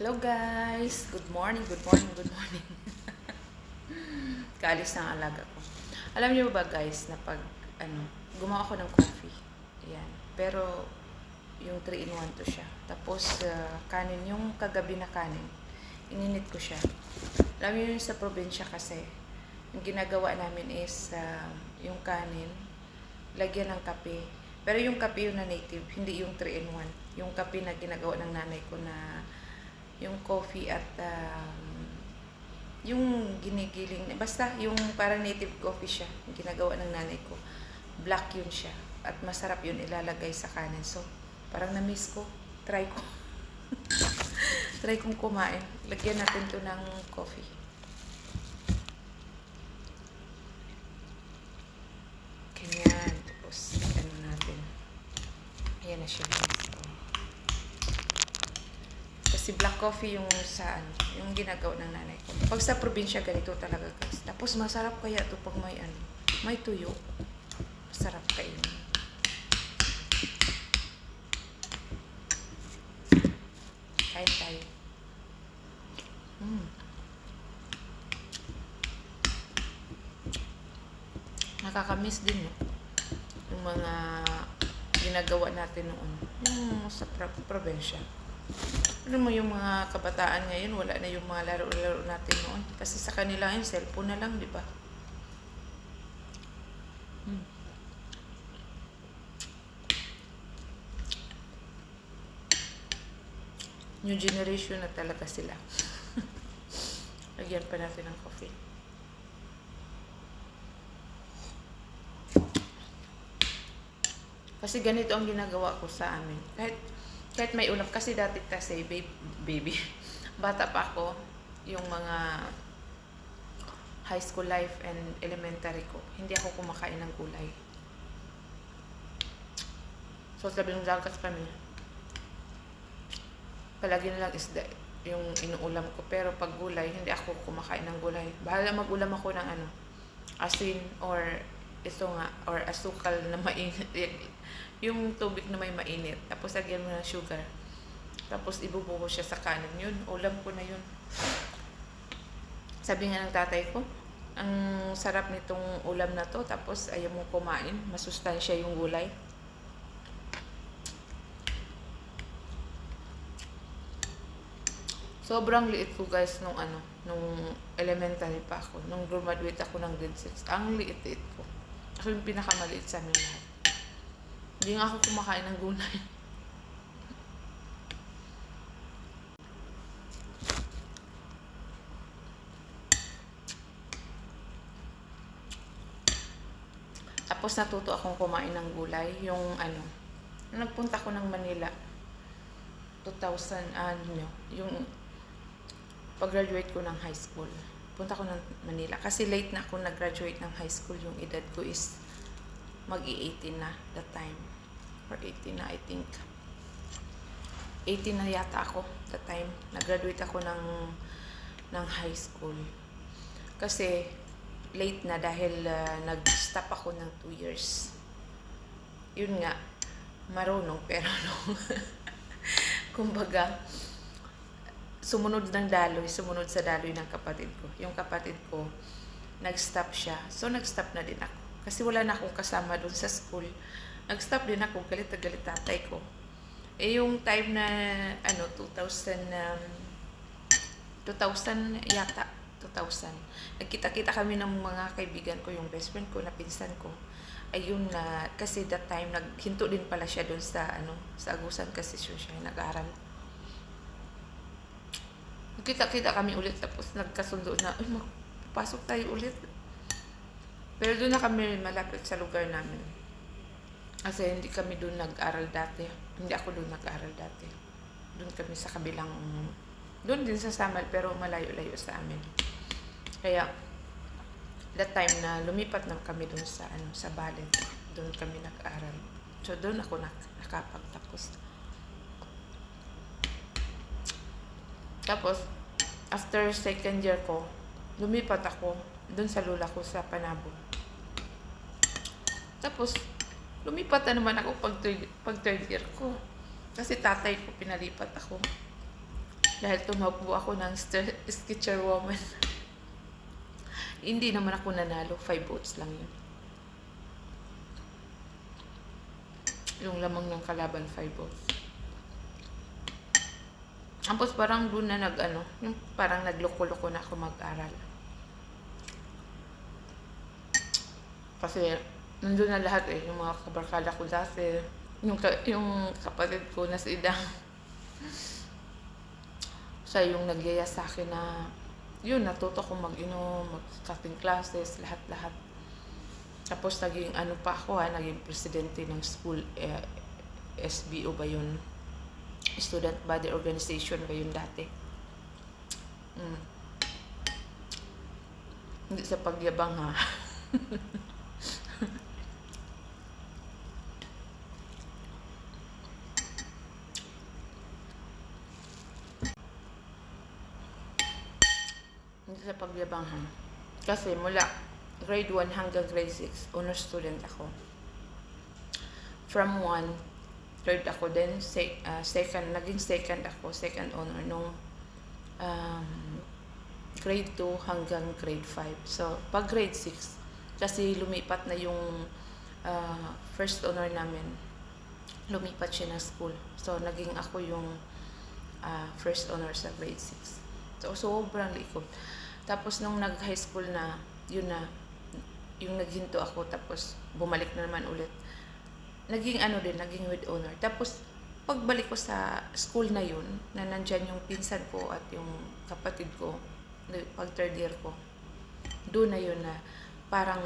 Hello guys! Good morning, good morning, good morning. Kaalis ng alaga ko. Alam niyo ba guys na pag ano, gumawa ako ng coffee. Ayan. Pero yung 3 in 1 to siya. Tapos uh, kanin, yung kagabi na kanin, ininit ko siya. Alam niyo yung sa probinsya kasi, yung ginagawa namin is uh, yung kanin, lagyan ng kape. Pero yung kape yung na native, hindi yung 3 in 1. Yung kape na ginagawa ng nanay ko na yung coffee at um, yung ginigiling, basta yung parang native coffee siya, yung ginagawa ng nanay ko. Black yun siya. At masarap yun ilalagay sa kanin. So, parang na-miss ko. Try ko. Try kong kumain. Lagyan natin to ng coffee. Ganyan. Tapos, ano natin. Ayan na siya. Kasi black coffee yung sa ano, yung ginagawa ng nanay ko. Pag sa probinsya, ganito talaga guys. Tapos masarap kaya to pag may ano, may tuyo. Masarap kainin. Kain tayo. Mm. Nakakamiss din no? yung mga ginagawa natin noon. Yung sa pro- probinsya. Ano mo yung mga kabataan ngayon, wala na yung mga laro-laro natin noon. Kasi sa kanila yung cellphone na lang, di ba? Hmm. New generation na talaga sila. Lagyan pa natin ng coffee. Kasi ganito ang ginagawa ko sa amin. Kahit kahit may ulam kasi dati kasi baby, baby bata pa ako yung mga high school life and elementary ko hindi ako kumakain ng gulay. So sabi ng dagat kami palagi na lang isda yung inuulam ko pero pag gulay hindi ako kumakain ng gulay. Bahala magulam ako ng ano asin or ito nga or asukal na mainit yung tubig na may mainit tapos lagyan mo ng sugar. Tapos ibubuho siya sa kanin. Yun ulam ko na yun. Sabi nga ng tatay ko ang sarap nitong ulam na to tapos ayaw mo kumain. Masustansya yung gulay. Sobrang liit ko guys nung ano nung elementary pa ako. Nung graduate ako ng grade 6 ang liit-liit ko. Ako yung pinakamaliit sa amin lahat hindi nga ako kumakain ng gulay. Tapos natuto akong kumain ng gulay. Yung ano, nagpunta ko ng Manila. 2000, ano, yung pag-graduate ko ng high school. Punta ko ng Manila. Kasi late na ako nag-graduate ng high school. Yung edad ko is mag-i-18 na that time. Or 18 na, I think. 18 na yata ako that time. Nag-graduate ako ng, ng high school. Kasi, late na dahil uh, nag-stop ako ng 2 years. Yun nga, marunong pero nung, kumbaga, sumunod ng daloy, sumunod sa daloy ng kapatid ko. Yung kapatid ko, nag-stop siya. So, nag-stop na din ako. Kasi wala na akong kasama doon sa school. Nag-stop din ako, galit na galit tatay ko. Eh, yung time na, ano, 2000, um, 2000 yata, 2000. Nagkita-kita kami ng mga kaibigan ko, yung best friend ko, na pinsan ko. Ayun na, kasi that time, naghinto din pala siya doon sa, ano, sa Agusan kasi siya, siya nag-aaral. Nagkita-kita kami ulit, tapos nagkasundo na, ay, magpasok tayo ulit. Pero doon na kami malapit sa lugar namin. Kasi hindi kami doon nag-aral dati. Hindi ako doon nag-aral dati. Doon kami sa kabilang, doon din sa Samal, pero malayo-layo sa amin. Kaya, that time na lumipat na kami doon sa, ano, sa Balen. Doon kami nag-aral. So, doon ako nak nakapagtapos. Tapos, after second year ko, lumipat ako doon sa lula ko sa Panabo. Tapos, lumipat na naman ako pag pag third year ko. Kasi tatay ko pinalipat ako. Dahil tumakbo ako ng Sketcher Woman. Hindi naman ako nanalo. 5 votes lang yun. Yung lamang ng kalaban, 5 votes. Tapos parang doon na nag ano, yung parang nagloko-loko na ako mag-aral. Kasi nandun na lahat eh, yung mga kabarkada ko dati, yung, ka- yung kapatid ko na si Idang. Siya yung nagyaya sa akin na, yun, natuto ko mag-inom, mag-cutting classes, lahat-lahat. Tapos naging ano pa ako ha, naging presidente ng school, eh, SBO ba yun? Student Body Organization ba yun dati? Mm. Hindi sa pagyabang ha. sa pagyabang ha. Kasi mula grade 1 hanggang grade 6, honor student ako. From 1, third ako, then sec, uh, second, naging second ako, second honor nung um, grade 2 hanggang grade 5. So, pag grade 6, kasi lumipat na yung uh, first honor namin, lumipat siya ng school. So, naging ako yung uh, first honor sa grade 6. So, sobrang likod. Tapos, nung nag-high school na, yun na, yung naghinto ako, tapos bumalik na naman ulit. Naging ano din, naging with honor. Tapos, pagbalik ko sa school na yun, na nandyan yung pinsan ko at yung kapatid ko, pag third year ko, doon na yun na parang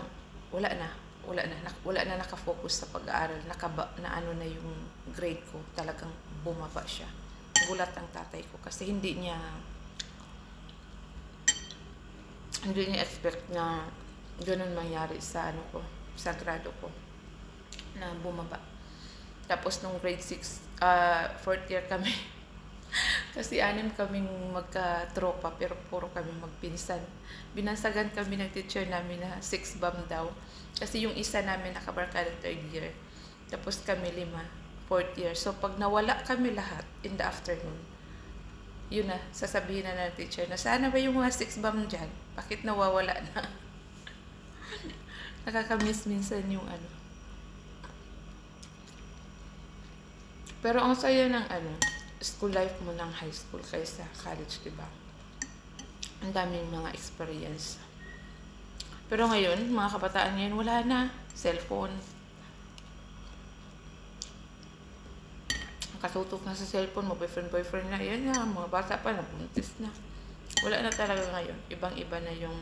wala na, wala na, nak- wala na nakafocus sa pag-aaral, nakaba, na ano na yung grade ko, talagang bumaba siya. Gulat ang tatay ko kasi hindi niya hindi niya expect na ganun mangyari sa ano ko, sa grado ko na bumaba. Tapos nung grade 6, uh, fourth year kami. Kasi anim kaming magka-tropa pero puro kami magpinsan. Binansagan kami ng teacher namin na six bomb daw. Kasi yung isa namin nakabarkada third year. Tapos kami lima, fourth year. So pag nawala kami lahat in the afternoon, yun na, sasabihin na ng teacher na sana ba yung mga six bomb dyan? Bakit nawawala na? Nakakamiss minsan yung ano. Pero ang saya ng ano, school life mo ng high school kaysa college, di ba? Ang daming mga experience. Pero ngayon, mga kabataan ngayon, wala na. Cellphone. Nakatutok na sa cellphone mo, boyfriend, boyfriend na. Yan na, mga bata pa, nabuntis na. Wala na talaga ngayon. Ibang-iba na yung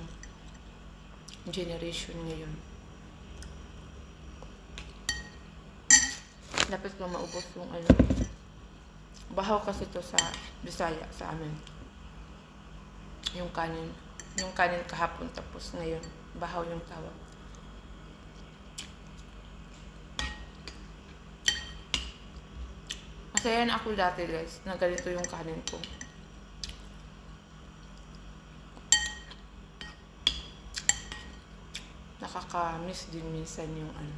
generation ngayon. Dapat ko maubos yung ano. Bahaw kasi to sa Bisaya, sa amin. Yung kanin. Yung kanin kahapon tapos ngayon. Bahaw yung tawag. Masaya na ako dati guys, na ganito yung kanin ko. Nakaka-miss din minsan yung ano.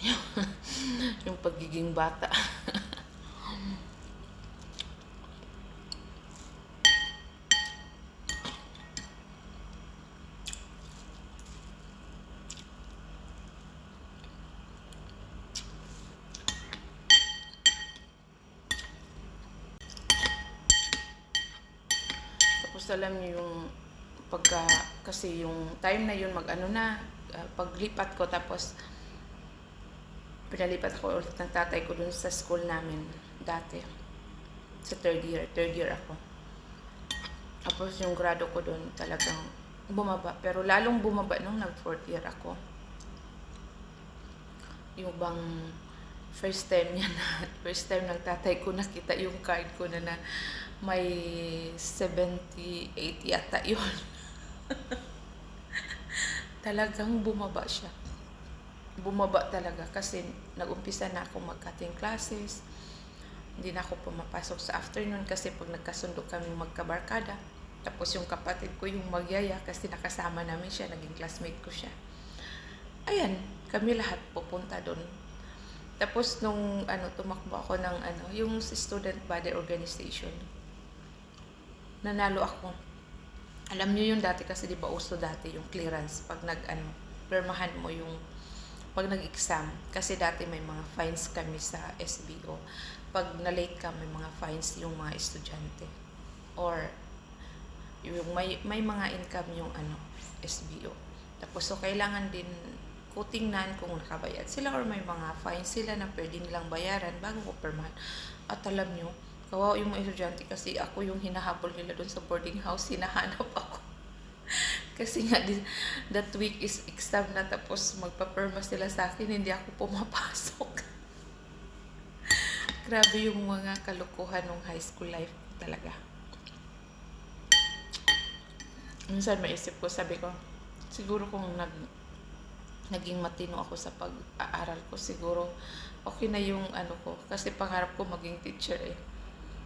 yung pagiging bata. Tapos alam niyo yung pagka kasi yung time na yun mag ano na uh, paglipat ko tapos pinalipat ako ulit ng tatay ko dun sa school namin dati. Sa third year. Third year ako. Tapos yung grado ko dun talagang bumaba. Pero lalong bumaba nung nag fourth year ako. Yung bang first time niya na, first time ng tatay ko nakita yung card ko na na may 78 yata yun. talagang bumaba siya bumaba talaga kasi nag-umpisa na ako mag-cutting classes. Hindi na ako pumapasok sa afternoon kasi pag nagkasundo kami magkabarkada. Tapos yung kapatid ko yung magyaya kasi nakasama namin siya, naging classmate ko siya. Ayan, kami lahat pupunta doon. Tapos nung ano tumakbo ako ng ano, yung student body organization. Nanalo ako. Alam niyo yung dati kasi 'di ba uso dati yung clearance pag nag ano, permahan mo yung pag nag-exam kasi dati may mga fines kami sa SBO. Pag na-late ka may mga fines yung mga estudyante or yung may may mga income yung ano SBO. Tapos so kailangan din ko tingnan kung nakabayad sila or may mga fines sila na pwede nilang bayaran bago ko perman. At alam nyo, kawawa yung mga estudyante kasi ako yung hinahabol nila doon sa boarding house, hinahanap ako. kasi nga, that week is exam na tapos magpaperma sila sa akin, hindi ako pumapasok. Grabe yung mga kalukuhan ng high school life talaga. Minsan maisip ko, sabi ko, siguro kung nag naging matino ako sa pag-aaral ko, siguro okay na yung ano ko. Kasi pangarap ko maging teacher eh.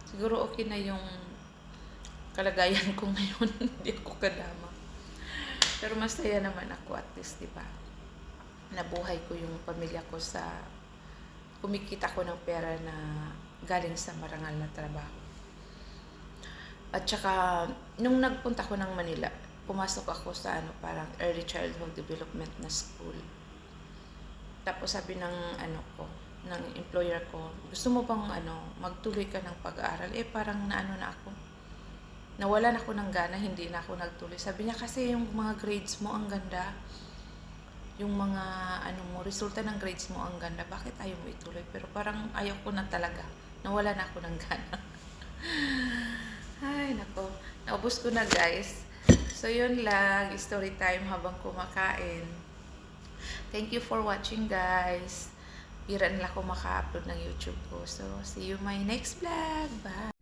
Siguro okay na yung kalagayan ko ngayon. Hindi ako kadama. Pero masaya naman ako at least, di ba? Nabuhay ko yung pamilya ko sa kumikita ko ng pera na galing sa marangal na trabaho. At saka, nung nagpunta ko ng Manila, pumasok ako sa ano, parang early childhood development na school. Tapos sabi ng ano ko, ng employer ko, gusto mo bang ano, magtuloy ka ng pag-aaral? Eh parang naano na ako. Nawalan ako ng gana, hindi na ako nagtuloy. Sabi niya kasi yung mga grades mo ang ganda. Yung mga ano mo, resulta ng grades mo ang ganda. Bakit ayaw mo ituloy? Pero parang ayaw ko na talaga. Nawala na ako ng gana. Ay, nako. Naubos ko na, guys. So, yun lang. Story time habang kumakain. Thank you for watching, guys. Bira nila ako maka-upload ng YouTube ko. So, see you my next vlog. Bye!